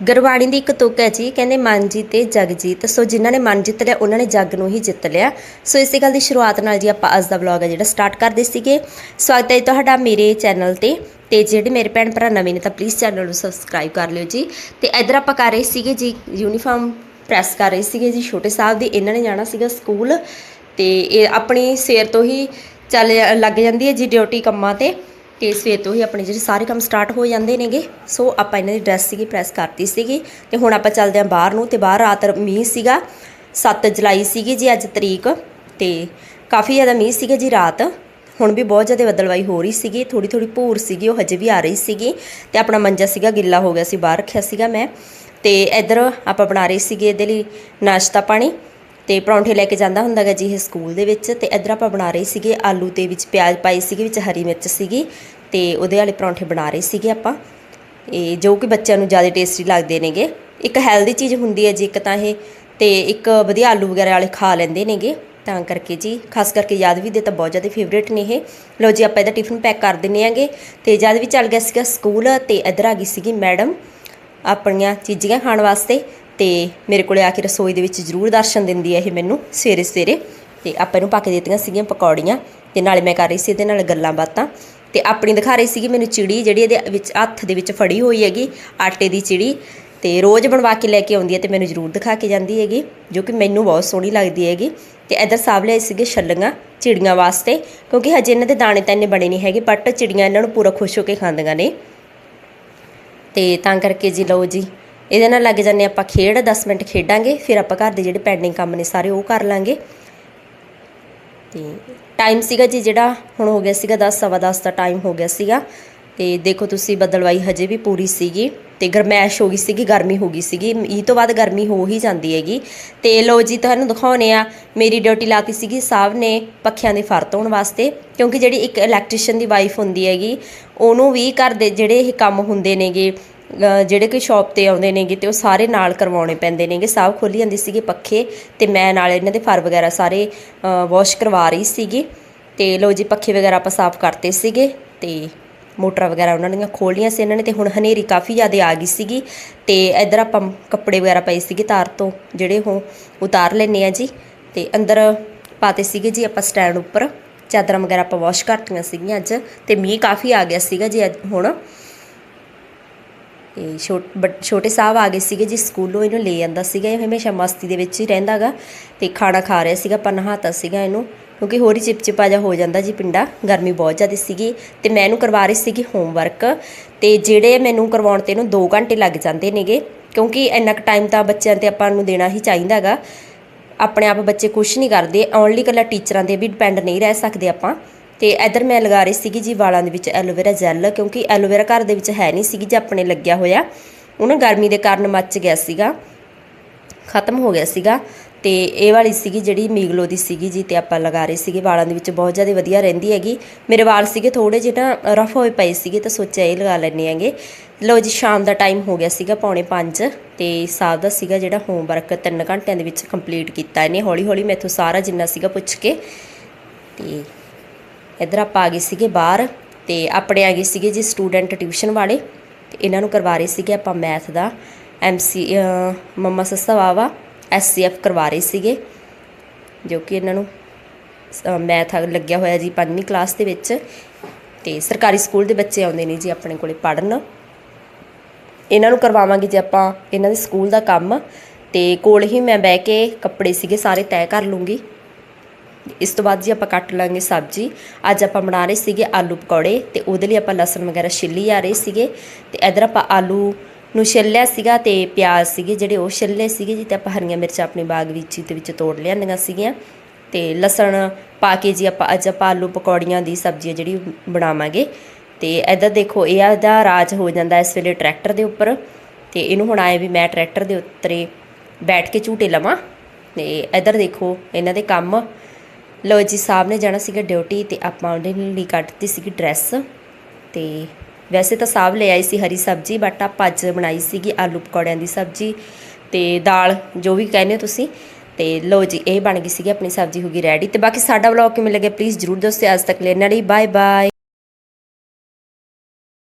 ਗੁਰਬਾਣੀ ਦੀ ਇੱਕ ਤੁਕ ਹੈ ਜੀ, ਕਹਿੰਦੇ ਮਨ ਜੀਤੇ, ਜਗ ਜੀਤ। ਸੋ ਜਿਨ੍ਹਾਂ ਨੇ ਮਨ ਜਿੱਤ ਲਿਆ, ਉਹਨਾਂ ਨੇ ਜਗ ਨੂੰ ਹੀ ਜਿੱਤ ਲਿਆ। ਸੋ ਇਸੇ ਗੱਲ ਦੀ ਸ਼ੁਰੂਆਤ ਨਾਲ ਜੀ ਆਪਾਂ ਅੱਜ ਦਾ ਵਲੌਗ ਹੈ ਜਿਹੜਾ ਸਟਾਰਟ ਕਰਦੇ ਸੀਗੇ। ਸਵਾਗਤ ਹੈ ਜੀ ਤੁਹਾਡਾ ਮੇਰੇ ਚੈਨਲ ਤੇ। ਤੇ ਜਿਹੜੇ ਮੇਰੇ ਭੈਣ ਭਰਾ ਨਵੇਂ ਨੇ ਤਾਂ ਪਲੀਜ਼ ਚੈਨਲ ਨੂੰ ਸਬਸਕ੍ਰਾਈਬ ਕਰ ਲਿਓ ਜੀ। ਤੇ ਇੱਧਰ ਆਪਾਂ ਕਰ ਰਹੇ ਸੀਗੇ ਜੀ ਯੂਨੀਫਾਰਮ ਪ੍ਰੈਸ ਕਰ ਰਹੇ ਸੀਗੇ ਜੀ ਛੋਟੇ ਸਾਹਿਬ ਦੀ। ਇਹਨਾਂ ਨੇ ਜਾਣਾ ਸੀਗਾ ਸਕੂਲ ਤੇ ਇਹ ਆਪਣੀ ਸਵੇਰ ਤੋਂ ਹੀ ਚੱਲ, ਲੱਗ ਜਾਂਦੀ ਹੈ ਜੀ ਡਿਊਟੀ ਕੰਮਾਂ ਤੇ। ਤੇ ਸਵੇਰ ਤੋਂ ਹੀ ਆਪਣੇ ਜਿਹੜੇ ਸਾਰੇ ਕੰਮ ਸਟਾਰਟ ਹੋ ਜਾਂਦੇ ਨੇਗੇ। ਸੋ ਆਪਾਂ ਇਹਨਾਂ ਦੀ ਡਰੈਸ ਸੀਗੀ ਪ੍ਰੈਸ ਕਰਤੀ ਸੀਗੀ ਤੇ ਹੁਣ ਆਪਾਂ ਚੱਲਦੇ ਹਾਂ ਬਾਹਰ ਨੂੰ ਤੇ ਬਾਹਰ ਰਾਤ ਮੀਂਹ ਸੀਗਾ। 7 ਜੁਲਾਈ ਸੀਗੀ ਜੀ ਅੱਜ ਤਰੀਕ ਤੇ ਕਾਫੀ ਜ਼ਿਆਦਾ ਮੀਂਹ ਸੀਗਾ ਜੀ ਰਾਤ। ਹੁਣ ਵੀ ਬਹੁਤ ਜ਼ਿਆਦਾ ਬਦਲਵਾਈ ਹੋ ਰਹੀ ਸੀਗੀ ਥੋੜੀ ਥੋੜੀ ਭੂਰ ਸੀਗੀ, ਉਹ ਹਜੇ ਵੀ ਆ ਰਹੀ ਸੀਗੀ ਤੇ ਆਪਣਾ ਮੰਜਾ ਸੀਗਾ, ਗਿੱਲਾ ਹੋ ਗਿਆ ਸੀ, ਬਾਹਰ ਰੱਖਿਆ ਸੀਗਾ ਮੈਂ। ਤੇ ਇੱਧਰ ਆਪਾਂ ਬਣਾ ਰਹੇ ਸੀਗੇ ਇਹਦੇ ਲਈ ਨਾਸ਼ਤਾ ਪਾਣੀ ਤੇ ਪਰੌਂਠੇ ਲੈ ਕੇ ਜਾਂਦਾ ਹੁੰਦਾਗਾ ਜੀ ਇਹ ਸਕੂਲ ਦੇ ਵਿੱਚ ਤੇ ਇੱਧਰ ਆਪਾਂ ਬਣਾ ਰਹੇ ਸੀਗੇ ਆਲੂ ਦੇ ਵਿੱਚ ਪਿਆਜ਼ ਪਾਈ ਸੀਗੀ, ਵਿੱਚ ਹਰੀ ਮਿਰਚ ਸੀਗੀ ਤੇ ਉਹਦੇ ਵਾਲੇ ਪਰੌਂਠੇ ਬਣਾ ਰਹੇ ਸੀਗੇ ਆਪਾਂ। ਇਹ ਜੋ ਕਿ ਬੱਚਿਆਂ ਨੂੰ ਜ਼ਿਆਦਾ ਟੇਸਟੀ ਲੱਗਦੇ ਨੇਗੇ। ਇੱਕ ਹੈਲਦੀ ਚੀਜ਼ ਹੁੰਦੀ ਹੈ ਜੀ, ਇੱਕ ਤਾਂ ਇਹ ਤੇ ਇੱਕ ਵਧੀਆ ਆਲੂ ਵਗੈਰਾ ਵਾਲੇ ਖਾ ਲੈਂਦੇ ਨੇਗੇ। ਤਾਂ ਕਰਕੇ ਜੀ, ਖਾਸ ਕਰਕੇ ਯਾਦਵੀ ਦੇ ਤਾਂ ਬਹੁਤ ਜ਼ਿਆਦਾ ਫੇਵਰੇਟ ਨੇ ਇਹ। ਲਓ ਜੀ, ਆਪਾਂ ਇਹਦਾ ਟਿਫਨ ਪੈਕ ਕਰ ਦਿੰਨੇ ਆਂਗੇ ਤੇ ਜਦ ਚੱਲ ਗਿਆ ਸੀਗਾ ਸਕੂਲ ਤੇ ਇੱਧਰ ਆ ਗਈ ਸੀਗੀ ਮੈਡਮ ਆਪਣੀਆਂ ਚੀਜ਼ੀਆਂ ਖਾਣ ਵਾਸਤੇ। ਤੇ ਮੇਰੇ ਕੋਲੇ ਆ ਕੇ ਰਸੋਈ ਦੇ ਵਿੱਚ ਜ਼ਰੂਰ ਦਰਸ਼ਨ ਦਿੰਦੀ ਹੈ ਇਹ ਮੈਨੂੰ ਸਵੇਰੇ ਸਵੇਰੇ ਤੇ ਆਪਾਂ ਇਹਨੂੰ ਪਾ ਕੇ ਦਿੱਤੀਆਂ ਸੀਗੀਆਂ ਪਕੌੜੀਆਂ। ਤੇ ਨਾਲੇ ਮੈਂ ਕਰ ਰਹੀ ਸੀ ਇਹਦੇ ਨਾਲ ਗੱਲਾਂ ਬਾਤਾਂ। ਤੇ ਆਪਣੀ ਦਿਖਾ ਰਹੀ ਸੀਗੀ ਮੈਨੂੰ ਚਿੜੀ ਜਿਹੜੀ ਇਹਦੇ ਵਿੱਚ ਹੱਥ ਦੇ ਵਿੱਚ ਫੜੀ ਹੋਈ ਹੈਗੀ, ਆਟੇ ਦੀ ਚਿੜੀ ਤੇ ਰੋਜ਼ ਬਣਵਾ ਕੇ ਲੈ ਕੇ ਆਉਂਦੀ ਹੈ ਤੇ ਮੈਨੂੰ ਜ਼ਰੂਰ ਦਿਖਾ ਕੇ ਜਾਂਦੀ ਹੈਗੀ, ਜੋ ਕਿ ਮੈਨੂੰ ਬਹੁਤ ਸੋਹਣੀ ਲੱਗਦੀ ਹੈਗੀ ਤੇ ਇਧਰ ਸਾਹਬ ਲਿਆਏ ਸੀਗੇ ਛੱਲੀਆਂ ਚਿੜੀਆਂ ਵਾਸਤੇ, ਕਿਉਂਕਿ ਹਜੇ ਇਹਨਾਂ ਦੇ ਦਾਣੇ ਤਾਂ ਇੰਨੇ ਬਣੇ ਨਹੀਂ ਹੈਗੇ ਬਟ ਚਿੜੀਆਂ ਇਹਨਾਂ ਨੂੰ ਪੂਰਾ ਖੁਸ਼ ਹੋ ਕੇ ਖਾਂਦੀਆਂ ਨੇ। ਤੇ ਤਾਂ ਕਰਕੇ ਜੀ ਲਓ ਜੀ, ਇਹਦੇ ਨਾਲ ਲੱਗ ਜਾਂਦੇ ਆਪਾਂ ਖੇਡ 10 ਮਿੰਟ ਖੇਡਾਂਗੇ, ਫਿਰ ਆਪਾਂ ਘਰ ਦੇ ਜਿਹੜੇ ਪੈਂਡਿੰਗ ਕੰਮ ਨੇ ਸਾਰੇ ਉਹ ਕਰ ਲਾਂਗੇ। ਤੇ ਟਾਈਮ ਸੀਗਾ ਜੀ ਜਿਹੜਾ, ਹੁਣ ਹੋ ਗਿਆ ਸੀਗਾ 10 ਸਵਾ 10 ਦਾ ਟਾਈਮ ਹੋ ਗਿਆ ਸੀਗਾ। ਤੇ ਦੇਖੋ ਤੁਸੀਂ ਬਦਲਵਾਈ ਹਜੇ ਵੀ ਪੂਰੀ ਸੀਗੀ ਤੇ ਗਰਮੈਸ਼ ਹੋ ਗਈ ਸੀਗੀ, ਗਰਮੀ ਹੋ ਗਈ ਸੀਗੀ। ਇਹ ਤੋਂ ਬਾਅਦ ਗਰਮੀ ਹੋ ਹੀ ਜਾਂਦੀ ਹੈਗੀ। ਤੇ ਲੋ ਜੀ, ਤੁਹਾਨੂੰ ਦਿਖਾਉਣੇ ਆ, ਮੇਰੀ ਡਿਊਟੀ ਲਾਤੀ ਸੀਗੀ ਸਾਹਿਬ ਨੇ ਪੱਖਿਆਂ ਦੇ ਫਰ ਧੋਣ ਵਾਸਤੇ, ਕਿਉਂਕਿ ਜਿਹੜੀ ਇੱਕ ਇਲੈਕਟ੍ਰੀਸ਼ੀਅਨ ਦੀ ਵਾਈਫ ਹੁੰਦੀ ਹੈਗੀ, ਉਹਨੂੰ ਵੀ ਘਰ ਦੇ ਜਿਹੜੇ ਇਹ ਕੰਮ ਹੁੰਦੇ ਨੇਗੇ ਜਿਹੜੇ ਕੋਈ ਸ਼ਾਪ ਤੇ ਆਉਂਦੇ ਨੇਗੇ ਤੇ ਉਹ ਸਾਰੇ ਨਾਲ ਕਰਵਾਉਣੇ ਪੈਂਦੇ ਨੇਗੇ। ਸਾਹ ਖੋਲੀ ਜਾਂਦੀ ਸੀਗੀ ਪੱਖੇ ਤੇ ਮੈਂ ਨਾਲ ਇਹਨਾਂ ਦੇ ਫਰ ਵਗੈਰਾ ਸਾਰੇ ਵਾਸ਼ ਕਰਵਾ ਰਹੀ ਸੀਗੀ। ਤੇ ਲੋ ਜੀ, ਪੱਖੇ ਵਗੈਰਾ ਆਪਾਂ ਸਾਫ਼ ਕਰਤੇ ਸੀਗੇ ਤੇ ਮੋਟਰਾਂ ਵਗੈਰਾ ਉਹਨਾਂ ਦੀਆਂ ਖੋਲੀਆਂ ਸੀ ਇਹਨਾਂ ਨੇ ਤੇ ਹੁਣ ਹਨੇਰੀ ਕਾਫੀ ਜ਼ਿਆਦਾ ਆ ਗਈ ਸੀਗੀ। ਤੇ ਇੱਧਰ ਆਪਾਂ ਕੱਪੜੇ ਵਗੈਰਾ ਪਏ ਸੀਗੇ ਤਾਰ ਤੋਂ, ਜਿਹੜੇ ਉਹ ਉਤਾਰ ਲੈਨੇ ਆ ਜੀ। ਤੇ ਅੰਦਰ ਪਾਤੇ ਸੀਗੇ ਜੀ ਆਪਾਂ ਸਟੈਂਡ ਉੱਪਰ। ਚਾਦਰਾਂ ਵਗੈਰਾ ਆਪਾਂ ਵਾਸ਼ ਕਰਤੀਆਂ ਸੀਗੀਆਂ ਅੱਜ ਤੇ ਮੀਂਹ ਕਾਫੀ ਆ ਗਿਆ ਸੀਗਾ ਜੀ ਅੱਜ ਹੁਣ। ਤੇ ਛੋਟ- ਵੱਡ- ਛੋਟੇ ਸਾਹਿਬ ਆ ਗਏ ਸੀਗੇ ਜੀ ਸਕੂਲੋਂ, ਇਹਨੂੰ ਲੈ ਜਾਂਦਾ ਸੀਗਾ, ਇਹ ਹਮੇਸ਼ਾ ਮਸਤੀ ਦੇ ਵਿੱਚ ਹੀ ਰਹਿੰਦਾਗਾ ਤੇ ਖਾਣਾ ਖਾ ਰਿਹਾ ਸੀਗਾ ਪਰ ਨਹਾਤਾ ਸੀਗਾ ਇਹਨੂੰ, ਕਿਉਂਕਿ ਹੋਰ ਹੀ ਚਿਪਚਿਪਾ ਜਿਹਾ ਹੋ ਜਾਂਦਾ ਜੀ ਪਿੰਡਾ, ਗਰਮੀ ਬਹੁਤ ਜ਼ਿਆਦਾ ਸੀਗੀ ਤੇ ਮੈਂ ਇਹਨੂੰ ਕਰਵਾ ਰਹੀ ਸੀਗੀ ਹੋਮਵਰਕ ਤੇ ਜਿਹੜੇ ਮੈਨੂੰ ਕਰਵਾਉਣ ਤੇ ਇਹਨੂੰ 2 ਘੰਟੇ ਲੱਗ ਜਾਂਦੇ ਨੇਗੇ, ਕਿਉਂਕਿ ਇੰਨਾ ਕੁ ਟਾਈਮ ਤਾਂ ਬੱਚਿਆਂ ਤੇ ਆਪਾਂ ਨੂੰ ਦੇਣਾ ਹੀ ਚਾਹੀਦਾਗਾ। ਆਪਣੇ ਆਪ ਬੱਚੇ ਕੁਝ ਨਹੀਂ ਕਰਦੇ ਓਨਲੀ ਕੱਲਾ ਟੀਚਰਾਂ ਤੇ ਵੀ ਡਿਪੈਂਡ ਨਹੀਂ ਰਹਿ ਸਕਦੇ ਆਪਾਂ। ਤੇ ਇਧਰ ਮੈਂ ਲਗਾ ਰਹੀ ਸੀਗੀ ਜੀ ਵਾਲਾਂ ਦੇ ਵਿੱਚ ਐਲੋਵੇਰਾ ਜੈਲ, ਕਿਉਂਕਿ ਐਲੋਵੇਰਾ ਘਰ ਦੇ ਵਿੱਚ ਹੈ ਨਹੀਂ ਸੀਗੀ ਜੇ ਆਪਣੇ ਲੱਗਿਆ ਹੋਇਆ। ਉਹਨਾਂ ਗਰਮੀ ਦੇ ਕਾਰਨ ਮੱਚ ਗਿਆ ਸੀਗਾ, ਖਤਮ ਹੋ ਗਿਆ ਸੀਗਾ ਤੇ ਇਹ ਵਾਲੀ ਸੀਗੀ ਜਿਹੜੀ ਮੀਗਲੋ ਦੀ ਸੀਗੀ ਜੀ ਤੇ ਆਪਾਂ ਲਗਾ ਰਹੇ ਸੀਗੇ। ਵਾਲਾਂ ਦੇ ਵਿੱਚ ਬਹੁਤ ਜ਼ਿਆਦਾ ਵਧੀਆ ਰਹਿੰਦੀ ਹੈਗੀ। ਮੇਰੇ ਵਾਲ ਸੀਗੇ ਥੋੜੇ ਜਿਹੇ ਨਾ ਰਫ ਹੋਏ ਪਏ ਸੀਗੇ ਤਾਂ ਸੋਚਿਆ ਇਹ ਲਗਾ ਲੈਣੇ ਹੈਗੇ। ਲੋ ਜੀ, ਸ਼ਾਮ ਦਾ ਟਾਈਮ ਹੋ ਗਿਆ ਸੀਗਾ ਪੌਣੇ 5 ਤੇ ਸਾਹਿਬ ਦਾ ਸੀਗਾ ਜਿਹੜਾ ਹੋਮਵਰਕ 3 ਘੰਟਿਆਂ ਦੇ ਵਿੱਚ ਕੰਪਲੀਟ ਕੀਤਾ ਇਹਨੇ। ਹੌਲੀ ਹੌਲੀ ਮੈਥੋਂ ਸਾਰਾ ਜਿੰਨਾ ਸੀਗਾ ਪੁੱਛ ਕੇ ਤੇ ਇੱਧਰ ਆਪਾਂ ਆ ਗਏ ਸੀਗੇ ਬਾਹਰ ਤੇ ਆਪਣੇ ਆ ਗਏ ਸੀਗੇ ਜੀ ਸਟੂਡੈਂਟ ਟਿਊਸ਼ਨ ਵਾਲੇ। ਤੇ ਇਹਨਾਂ ਨੂੰ ਕਰਵਾ ਰਹੇ ਸੀਗੇ ਆਪਾਂ ਮੈਥ ਦਾ। ਐਮਸੀ ਮੰਮਾ ਸੱਸਾ ਵਾਵਾ ਐਸਸੀਐਫ ਕਰਵਾ ਰਹੇ ਸੀਗੇ, ਜੋ ਕਿ ਇਹਨਾਂ ਨੂੰ ਮੈਥ ਲੱਗਿਆ ਹੋਇਆ ਜੀ ਪੰਜਵੀਂ ਕਲਾਸ ਦੇ ਵਿੱਚ। ਤੇ ਸਰਕਾਰੀ ਸਕੂਲ ਦੇ ਬੱਚੇ ਆਉਂਦੇ ਨੇ ਜੀ ਆਪਣੇ ਕੋਲੇ ਪੜਨ ਇਹਨਾਂ ਨੂੰ ਕਰਵਾਵਾਂਗੇ ਜੇ ਆਪਾਂ ਇਹਨਾਂ ਦੇ ਸਕੂਲ ਦਾ ਕੰਮ। ਤੇ ਕੋਲ ਹੀ ਮੈਂ ਬਹਿ ਕੇ ਕੱਪੜੇ ਸੀਗੇ ਸਾਰੇ ਤੈਅ ਕਰ ਲੂੰਗੀ। ਇਸ ਤੋਂ ਬਾਅਦ ਜੀ ਆਪਾਂ ਕੱਟ ਲਾਂਗੇ ਸਬਜ਼ੀ। ਅੱਜ ਆਪਾਂ ਬਣਾ ਰਹੇ ਸੀਗੇ ਆਲੂ ਪਕੌੜੇ ਤੇ ਉਹਦੇ ਲਈ ਆਪਾਂ ਲਸਣ ਵਗੈਰਾ ਛਿੱਲੀ ਆ ਰਹੇ ਸੀਗੇ। ਤੇ ਇਧਰ ਆਪਾਂ ਆਲੂ ਨੂੰ ਛਿੱਲਿਆ ਸੀਗਾ ਤੇ ਪਿਆਜ਼ ਸੀਗੇ ਜਿਹੜੇ ਉਹ ਛਿੱਲੇ ਸੀਗੇ ਜੀ ਤੇ ਆਪਾਂ ਹਰੀਆਂ ਮਿਰਚਾਂ ਆਪਣੀ ਬਾਗ ਵਿੱਚ ਤੇ ਵਿੱਚ ਤੋੜ ਲਿਆਂਦੀਆਂ ਸੀਗੀਆਂ। ਤੇ ਲਸਣ ਪਾ ਕੇ ਜੀ ਆਪਾਂ ਅੱਜ ਆਪਾਂ ਆਲੂ ਪਕੌੜੀਆਂ ਦੀ ਸਬਜ਼ੀ ਹੈ ਜਿਹੜੀ ਬਣਾਵਾਂਗੇ। ਤੇ ਇਧਰ ਦੇਖੋ, ਇਹ ਇਹਦਾ ਰਾਜ ਹੋ ਜਾਂਦਾ ਇਸ ਵੇਲੇ ਟਰੈਕਟਰ ਦੇ ਉੱਪਰ। ਤੇ ਇਹਨੂੰ ਹੁਣ ਆਏ ਵੀ ਮੈਂ ਟਰੈਕਟਰ ਦੇ ਉੱਤੇ ਬੈਠ ਕੇ ਝੂਟੇ ਲਵਾਂ। ਤੇ ਇਧਰ ਦੇਖੋ, ਇਹਨਾਂ ਦੇ ਕੰਮ ਲੋ ਜੀ, ਸਾਹਿਬ ਨੇ ਜਾਣਾ ਸੀਗਾ ਡਿਊਟੀ ਤੇ ਆਪਾਂ ਉਹਦੇ ਲਈ ਕੱਟਤੀ ਸੀਗੀ ਡਰੈਸ ਤੇ ਵੈਸੇ ਤਾਂ ਸਾਹਿਬ ਲੈ ਆਈ ਸੀ ਹਰੀ ਸਬਜ਼ੀ ਬਟ ਆਪਾਂ ਅੱਜ ਬਣਾਈ ਸੀਗੀ ਆਲੂ ਪਕੌੜਿਆਂ ਦੀ ਸਬਜ਼ੀ ਤੇ ਦਾਲ, ਜੋ ਵੀ ਕਹਿੰਦੇ ਹੋ ਤੁਸੀਂ। ਤੇ ਲੋ ਜੀ, ਇਹ ਬਣ ਗਈ ਸੀਗੀ ਆਪਣੀ ਸਬਜ਼ੀ ਹੋ ਗਈ ਰੈਡੀ ਤੇ ਬਾਕੀ ਸਾਡਾ ਵਲੌਗ ਕਿਵੇਂ ਲੱਗਿਆ ਪਲੀਜ਼ ਜਰੂਰ ਦੱਸਿਓ। ਅੱਜ ਤੱਕ ਲੈਣ ਲਈ ਬਾਏ ਬਾਏ